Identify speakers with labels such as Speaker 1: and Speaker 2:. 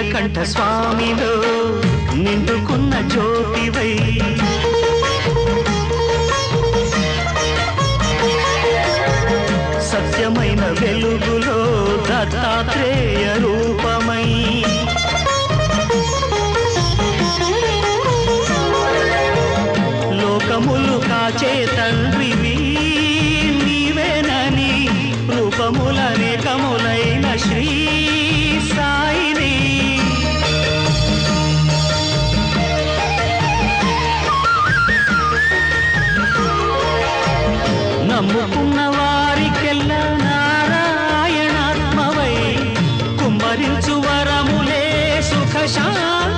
Speaker 1: నీలకంఠ స్వామిలో నిండుకున్న జ్యోతివై. సత్యమైన వెలుగులో దత్తాత్రేయ రూపమై. లోకములు కాచే తండ్రివి నీవేనని రూపములనేకములైన శ్రీ నమ్ముకున్న వారికెల్లా నారాయణాత్మవై కుమ్మరించు వరములే సుఖశాంతి.